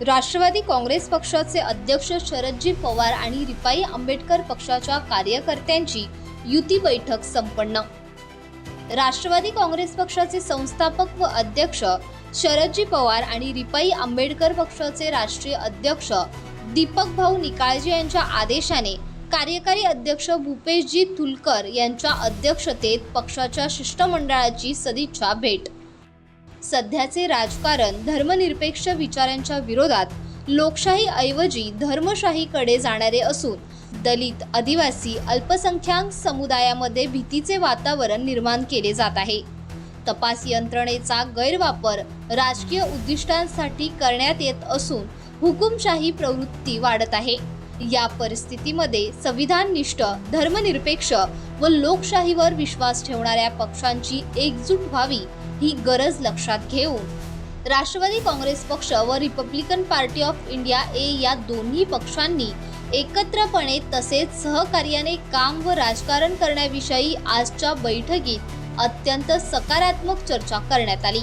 राष्ट्रवादी काँग्रेस पक्षाचे अध्यक्ष शरदजी पवार आणि रिपाई आंबेडकर पक्षाच्या कार्यकर्त्यांची युती बैठक संपन्न. राष्ट्रवादी काँग्रेस पक्षाचे संस्थापक व अध्यक्ष शरदजी पवार आणि रिपाई आंबेडकर पक्षाचे राष्ट्रीय अध्यक्ष दीपक भाऊ निकाळजे यांच्या आदेशाने कार्यकारी अध्यक्ष भूपेशजी तुलकर यांच्या अध्यक्षतेत पक्षाच्या शिष्टमंडळाची सदिच्छा भेट सध्याचे राजकारण धर्मनिरपेक्ष विचारांच्या विरोधात लोकशाहीऐवजी धर्मशाहीकडे जाणारे असून दलित आदिवासी अल्पसंख्याक समुदायामध्ये भीतीचे वातावरण निर्माण केले जात आहे. तपास यंत्रणेचा गैरवापर राजकीय उद्दिष्टांसाठी करण्यात येत असून हुकुमशाही प्रवृत्ती वाढत आहे. या परिस्थितीमध्ये संविधाननिष्ठ धर्मनिरपेक्ष व लोकशाहीवर विश्वास ठेवणाऱ्या पक्षांची एकजूट व्हावी ही गरज लक्षात घेऊन राष्ट्रवादी काँग्रेस पक्ष व Republican Party of India A या दोन्ही पक्षांनी एकत्रपणे तसेच सहकार्याने काम व राजकारण करण्याविषयी आजच्या बैठकीत अत्यंत सकारात्मक चर्चा करण्यात आली.